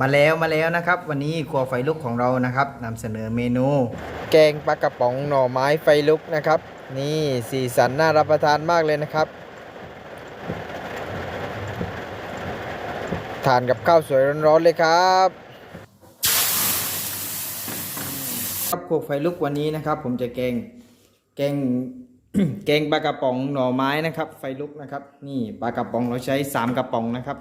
มาแล้วมาแล้วนะครับ วันนี้ครัวไฟลุกของเรานะครับนำเสนอเมนู แกงปลากระป๋องหน่อไม้ไฟลุกนะครับ นี่สีสันน่ารับประทานมากเลยนะครับ ทานกับข้าวสวยร้อนๆเลยครับครับครัวไฟลุกวันนี้นะครับ ผมจะแกงแกงแกงปลากระป๋องหน่อไม้นะครับ ไฟลุกนะครับ นี่ปลากระป๋องเราใช้สามกระป๋องนะครับ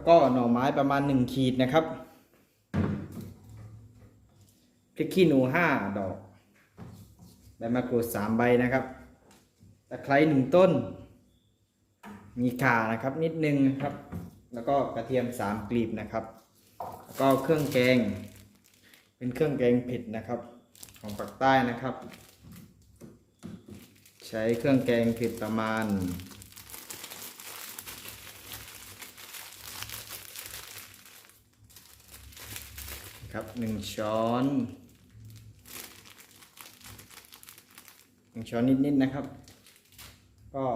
แล้วก็หน่อไม้ประมาณ 1 ขีดนะครับพริกขี้หนู 5 ดอกใบมะกรูด3ใบนะครับตะไคร้1ต้น มีข่านะครับนิดนึงนะครับ แล้วก็กระเทียม 3 กลีบนะครับ แล้วก็เครื่องแกง เป็นเครื่องแกงเผ็ดนะครับ ของปากใต้นะครับ ใช้เครื่องแกงเผ็ดประมาณ ครับหนึ่งช้อนหนึ่งช้อนนิดๆนะครับ ก็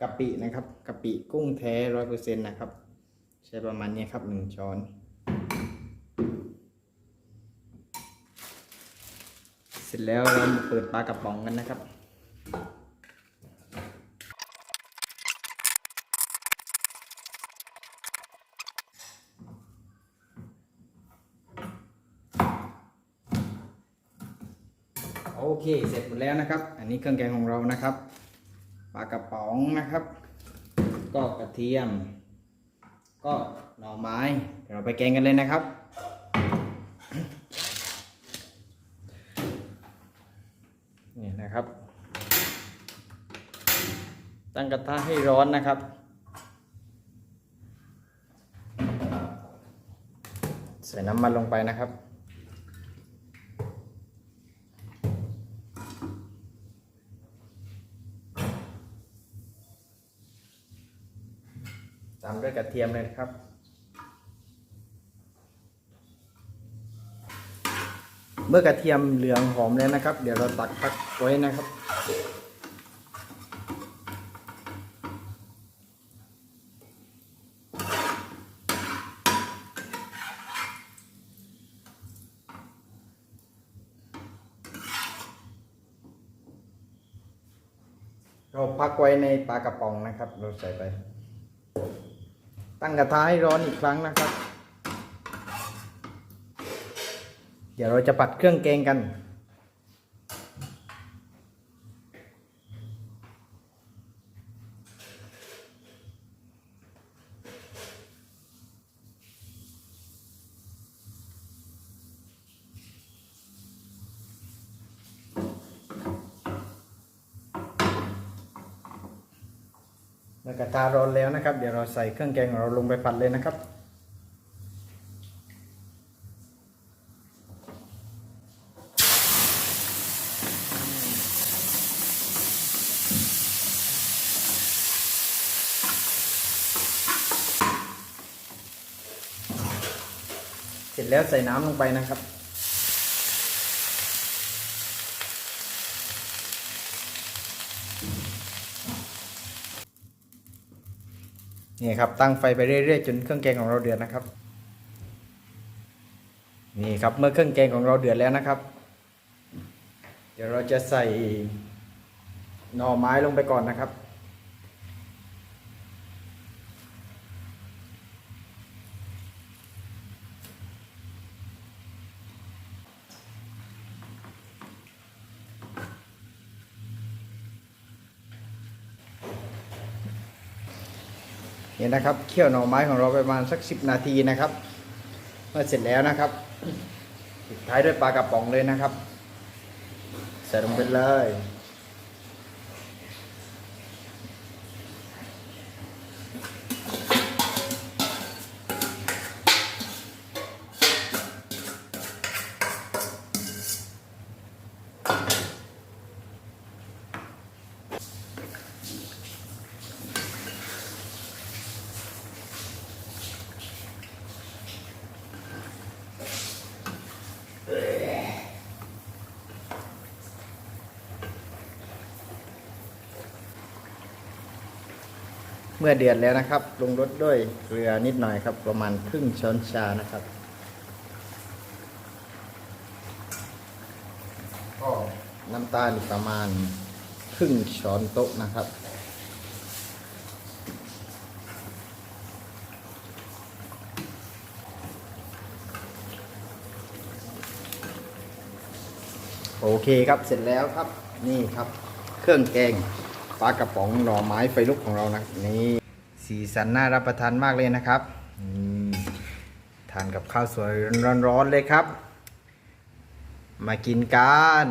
กะปินะครับกะปิกุ้งแท้ร้อยเปอร์เซ็นต์นะครับ ใช้ประมาณนี้ครับหนึ่งช้อนเสร็จแล้วเรามาเปิดปลากระป๋องกันนะครับ โอเคเสร็จหมดแล้วนะครับ อันนี้เครื่องแกงของเรานะครับปลากระป๋องนะครับ ก็กระเทียม ก็หน่อไม้เดี๋ยวเราไปแกงกันเลยนะครับนี่นะครับ ตั้งกระทะให้ร้อนนะครับ ใส่น้ำมันลงไปนะครับ ตามด้วยกระเทียมเลยครับ เมื่อกระเทียมเหลืองหอมแล้วนะครับ เดี๋ยวเราตักพักไว้นะครับเราพักไว้ในปลากระป๋องนะครับ เราใส่ไป ตั้งกระทะให้ร้อนอีกครั้งนะครับ เดี๋ยวเราจะปัดเครื่องแกงกัน เมื่อกระทะร้อนแล้วนะครับ เดี๋ยวเราใส่เครื่องแกงของเราลงไปผัดเลยนะครับเสร็จแล้วใส่น้ำลงไปนะครับ นี่ครับตั้งไฟไปเรื่อยๆจนเครื่องแกงของเราเดือดนะครับ นี่ครับเมื่อเครื่องแกงของเราเดือดแล้วนะครับ เดี๋ยวเราจะใส่หน่อไม้ลงไปก่อนนะครับ เนี่ยนะครับเคี่ยวหน่อไม้ของเราไปประมาณสักสิบนาทีนะครับ เมื่อเสร็จแล้วนะครับปิดท้ายด้วยปลากระป๋องเลยนะครับ ใส่ลงไปเลย เมื่อเดือดแล้วนะครับปรุงรสด้วยเกลือนิดหน่อยครับ ประมาณครึ่งช้อนชานะครับ ก็น้ำตาลประมาณครึ่งช้อนโต๊ะนะครับ โอเคครับเสร็จแล้วครับนี่ครับ เครื่องแกง ปลากระป๋องหน่อไม้ไฟลุกของเรานะนี่สีสันน่ารับประทานมากเลยนะครับอืมทานกับข้าวสวยร้อนๆเลยครับ มากินกัน